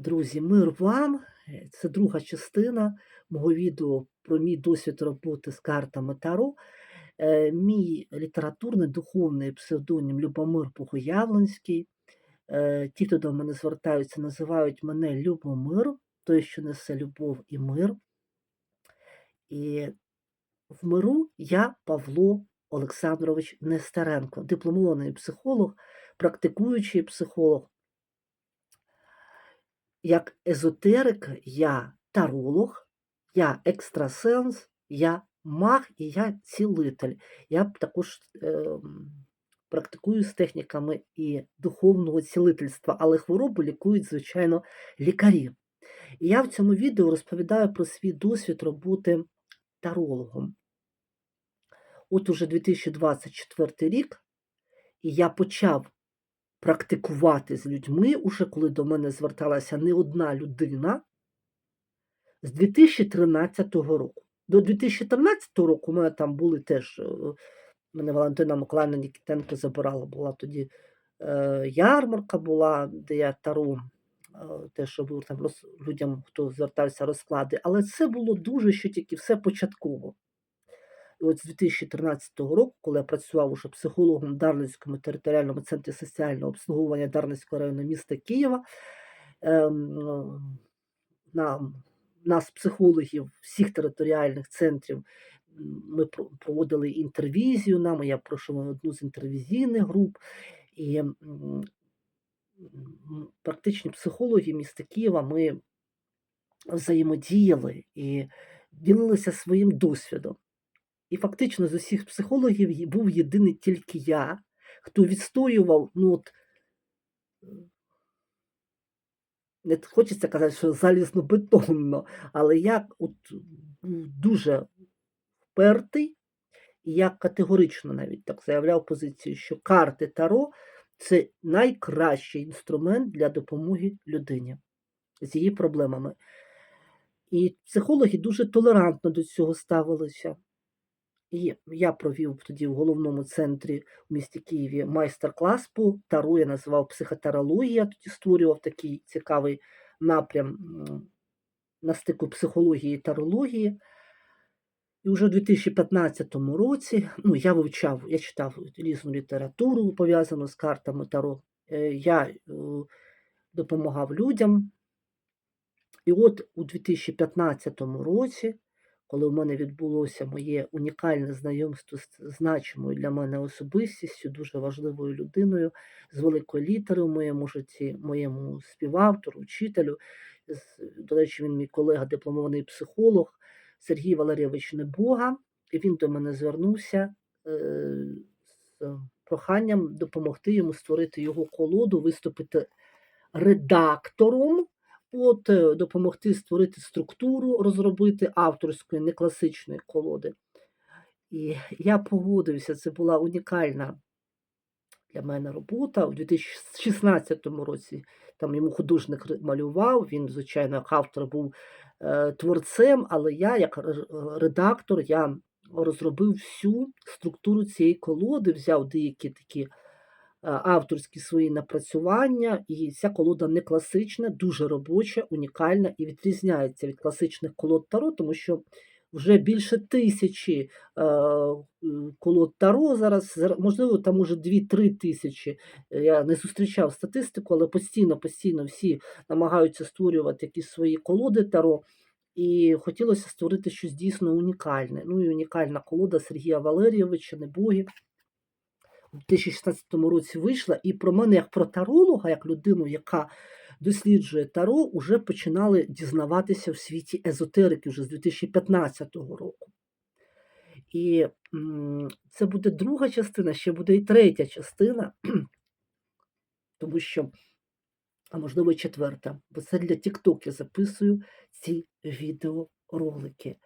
Друзі, мир вам! Е, Це друга частина мого відео про мій досвід роботи з картами Таро. Е, Мій літературний духовний псевдонім Любомир Богоявленський. Е, Ті, хто до мене звертаються, називають мене Любомир, той, що несе любов і мир. І в миру я Павло Олександрович Нестеренко, дипломований психолог, практикуючий психолог. Як езотерик, я таролог, я екстрасенс, я маг і я цілитель. Я також е, практикую з техніками і духовного цілительства, але хворобу лікують, звичайно, лікарі. І я в цьому відео розповідаю про свій досвід роботи тарологом. От уже 2024 рік, і я почав практикувати з людьми, уже коли до мене зверталася не одна людина з 2013 року. До 2013 року у мене там були теж, е, мене Валентина Миколаївна Нікітенко забирала, була тоді е, ярмарка була, де я таро е, теж робив там роз, людям, хто звертався розклади. Але це було дуже ще тільки все початково. От з 2013 року, коли я працював уже психологом в Дарницькому територіальному центрі соціального обслуговування Дарницького району міста Києва, ем, на нас, психологів всіх територіальних центрів, ми проводили інтервізію нами, я пройшов одну з інтервізійних груп, і практичні психологи міста Києва ми взаємодіяли і ділилися своїм досвідом. І фактично з усіх психологів був єдиний тільки я, хто відстоював, ну от, не хочеться казати, що залізнобетонно, але я от був дуже впертий, і я категорично навіть так заявляв позицію, що карти Таро це найкращий інструмент для допомоги людині з її проблемами. І психологи дуже толерантно до цього ставилися. І я провів тоді в головному центрі в місті Києві майстер-клас по таро, я називав психотарологія, тоді створював такий цікавий напрям на стику психології і тарології. І вже у 2015 році ну, я вивчав, я читав різну літературу, пов'язану з картами Таро. Е, Я е, допомагав людям. І от у 2015 році, коли в мене відбулося моє унікальне знайомство з значимою для мене особистістю, дуже важливою людиною, з великої літери в моєму житті, моєму співавтору, вчителю, до речі, він мій колега, дипломований психолог Сергій Валерійович Небога, і він до мене звернувся е, з проханням допомогти йому створити його колоду, виступити редактором, от, е, допомогти створити структуру, розробити авторської некласичної колоди. І я погодився, це була унікальна для мене робота. У 2016 році там йому художник малював, він, звичайно, як автор був е, творцем, але я, як редактор, я розробив всю структуру цієї колоди, взяв деякі такі авторські свої напрацювання, і ця колода не класична, дуже робоча, унікальна і відрізняється від класичних колод Таро, тому що вже більше тисячі е, колод Таро зараз, зар- можливо, там уже 2-3 тисячі. Е, Я не зустрічав статистику, але постійно, постійно всі намагаються створювати якісь свої колоди Таро. І хотілося створити щось дійсно унікальне. Ну і унікальна колода Сергія Валерійовича Небоги у 2016 році вийшла, і про мене як про таролога, як людину, яка досліджує таро, вже починали дізнаватися в світі езотерики вже з 2015 року. І це буде друга частина, ще буде і третя частина, тому що, а можливо, і четверта, бо це для TikTok я записую ці відеоролики.